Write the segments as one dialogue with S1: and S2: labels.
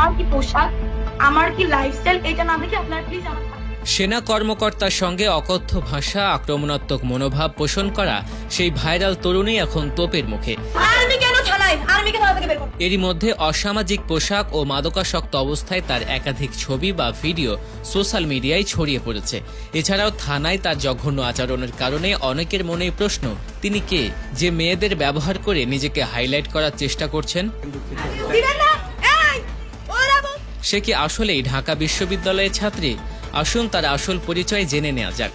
S1: আমার কি পোশাক? আমার কি লাইফস্টাইল এটা না দেখে আপনারা প্লিজ আমার
S2: সেনা কর্মকর্তার সঙ্গে অকথ্য ভাষা আক্রমণাত্মক মনোভাব পোষণ করা সেই ভাইরাল তরুণী এখন তোপের মুখে। এরই মধ্যে অসামাজিক পোশাক ও মাদকাসক্ত অবস্থায় তার একাধিক ছবি বা ভিডিও সোশ্যাল মিডিয়ায় ছড়িয়ে পড়েছে। এছাড়াও থানায় তার জঘন্য আচরণের কারণে অনেকের মনেই প্রশ্ন তিনি কে? যে মেয়েদের ব্যবহার করে নিজেকে হাইলাইট করার চেষ্টা করছেন? সে কি আসলেই ঢাকা বিশ্ববিদ্যালয়ের ছাত্রী? আসুন তার আসল পরিচয় জেনে নেওয়া যাক।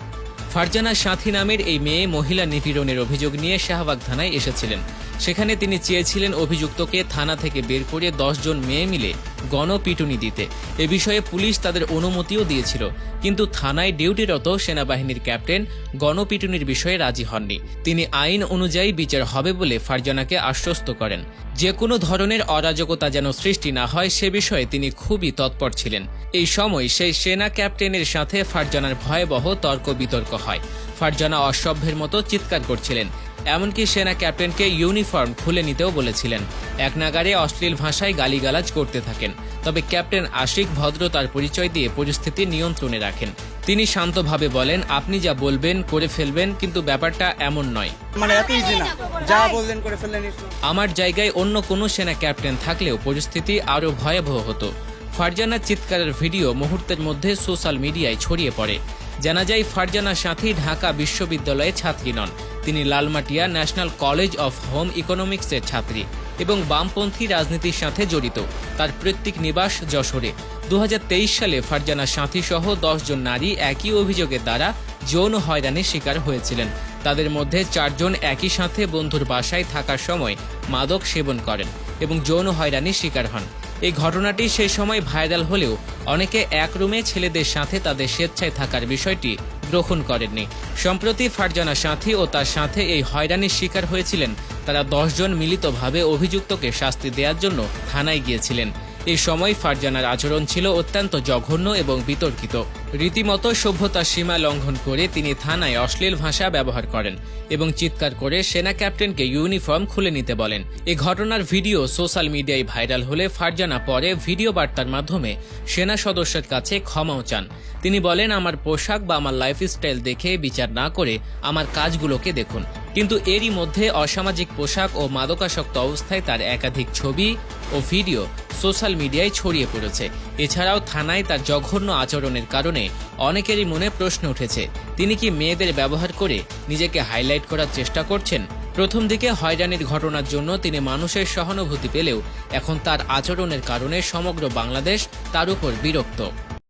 S2: ফারজানা সাথী নামের এই মেয়ে মহিলা নিপীড়নের অভিযোগ নিয়ে শাহবাগ থানায় এসেছিলেন। সেখানে তিনি চেয়েছিলেন অভিযুক্তকে থানা থেকে বের করে দশজন মেয়ে মিলে গণপিটুনি দিতে। এ বিষয়ে পুলিশ তাদের অনুমতিও দিয়েছিল। কিন্তু থানায় ডিউটিরত সেনাবাহিনীর ক্যাপ্টেন গণপিটুনির বিষয়ে রাজি হননি। তিনি আইন অনুযায়ী বিচার হবে বলে ফারজানাকে আশ্বস্ত করেন। যে কোনো ধরনের অরাজকতা যেন সৃষ্টি না হয়, সে বিষয়ে তিনি খুবই তৎপর ছিলেন। এই সময় সেই সেনা ক্যাপ্টেনের সাথে ফারজানার ভয়াবহ তর্ক বিতর্ক হয়। ফারজানা অসভ্যের মতো চিৎকার করছিলেন। এমনকি সেনা ক্যাপ্টেনকে ইউনিফর্ম খুলে নিতেও বলেছিলেন। এক নাগারে অশ্লীল ভাষায় গালিগালাজ করতে থাকেন। তবে ক্যাপ্টেন আশিক ভদ্রতার পরিচয় দিয়ে পরিস্থিতি নিয়ন্ত্রণে রাখেন। তিনি শান্তভাবে বলেন আপনি যা বলবেন করে ফেলবেন কিন্তু ব্যাপারটা এমন নয়।
S3: মানে এত ইজি না। যা বললেন করে ফেললেন
S2: আমার জায়গায় অন্য কোনো সেনা ক্যাপ্টেন থাকলেও পরিস্থিতি আরও ভয়াবহ হতো। ফারজানার চিৎকারের ভিডিও মুহূর্তের মধ্যে সোশ্যাল মিডিয়ায় ছড়িয়ে পড়ে। জানা যায় ফারজানার সাথী ঢাকা বিশ্ববিদ্যালয়ের ছাত্রী নন। তিনি Lalmatia national college of home ইকোনমিক্সের ছাত্রী এবং বামপন্থী রাজনীতির সাথে জড়িত। তার প্রত্যেক নিবাস যশোরে। দু হাজার তেইশ সালে ফারজানা সাথী সহ দশজন নারী একই অভিযোগের দ্বারা যৌন হয়রানির শিকার হয়েছিলেন। তাদের মধ্যে চারজন একই সাথে বন্ধুর বাসায় থাকার সময় মাদক সেবন করেন এবং যৌন হয়রানির শিকার হন। এই ঘটনাটি সেই সময় ভাইরাল হলেও অনেকে এক রুমে ছেলেদের সাথে তাদের স্বেচ্ছায় থাকার বিষয়টি গ্রহণ করেননি। সম্প্রতি ফারজানা সাথী ও তার সাথে এই হয়রানির শিকার হয়েছিলেন। তারা দশজন মিলিতভাবে অভিযুক্তকে শাস্তি দেওয়ার জন্য থানায় গিয়েছিলেন। এই সময় ফারজানার আচরণ ছিল অত্যন্ত জঘন্য এবং বিতর্কিত। রীতিমতো সভ্যতার সীমা লঙ্ঘন করে তিনি থানায় অশ্লীল ভাষা ব্যবহার করেন এবং চিৎকার করে সেনা ক্যাপ্টেনকে ইউনিফর্ম খুলে নিতে বলেন। এ ঘটনার ভিডিও সোশ্যাল মিডিয়ায় ভাইরাল হলে ফারজানা পরে ভিডিও বার্তার মাধ্যমে সেনা সদস্যের কাছে ক্ষমাও চান। তিনি বলেন, আমার পোশাক বা আমার লাইফস্টাইল দেখে বিচার না করে আমার কাজগুলোকে দেখুন। কিন্তু এরই মধ্যে অসামাজিক পোশাক ও মাদকাসক্ত অবস্থায় তার একাধিক ছবি ও ভিডিও সোশ্যাল মিডিয়ায় ছড়িয়ে পড়েছে। এছাড়াও থানায় তার জঘন্য আচরণের কারণে অনেকেরই মনে প্রশ্ন উঠেছে, তিনি কি মেয়েদের ব্যবহার করে নিজেকে হাইলাইট করার চেষ্টা করছেন? প্রথম দিকে হয়রানির ঘটনার জন্য তিনি মানুষের সহানুভূতি পেলেও এখন তার আচরণের কারণে সমগ্র বাংলাদেশ তার উপর বিরক্ত।